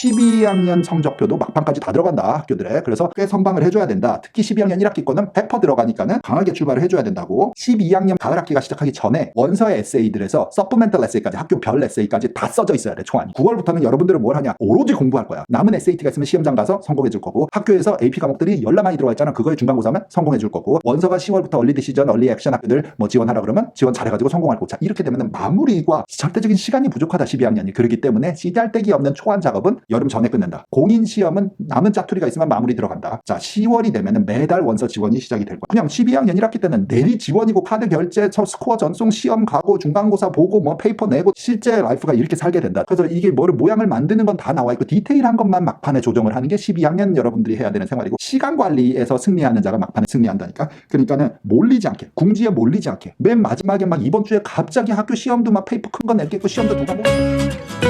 12학년 성적표도 막판까지 다 들어간다 학교들에 그래서 꽤 선방을 해줘야 된다. 특히 12학년 1학기 거는 100% 들어가니까는 강하게 출발을 해줘야 된다고. 12학년 가을 학기가 시작하기 전에 원서의 에세이들에서 서프멘탈 에세이까지 학교 별 에세이까지 다 써져 있어야 돼 총안이. 9월부터는 여러분들은 뭘 하냐? 오로지 공부할 거야. 남은 에세이티가 있으면 시험장 가서 성공해 줄 거고 학교에서 AP 과목들이 열나 많이 들어가 있잖아. 그거에 중간고사면 성공해 줄 거고 원서가 10월부터 얼리 디시전 얼리 액션 학교들 뭐 지원하라 그러면 지원 잘해가지고 성공할 거고. 자 이렇게 되면 마무리과 절대적인 시간이 부족하다 12학년이. 그렇기 때문에 씨잘데기 없는 초안 작업은 여름 전에 끝낸다. 공인 시험은 남은 짜투리가 있으면 마무리 들어간다. 자 10월이 되면 매달 원서 지원이 시작이 될 거야. 그냥 12학년 1학기 때는 내리 지원이고 카드 결제 저 스코어 전송 시험 가고 중간고사 보고 뭐 페이퍼 내고 실제 라이프가 이렇게 살게 된다. 그래서 이게 뭐를 모양을 만드는 건 다 나와 있고 디테일한 것만 막판에 조정을 하는 게 12학년 여러분들이 해야 되는 생활이고 시간 관리에서 승리하는 자가 막판에 승리한다니까? 그러니까는 몰리지 않게 궁지에 몰리지 않게 맨 마지막에 막 이번 주에 갑자기 학교 시험도 막 페이퍼 큰거 내겠고 시험도 누가 뭐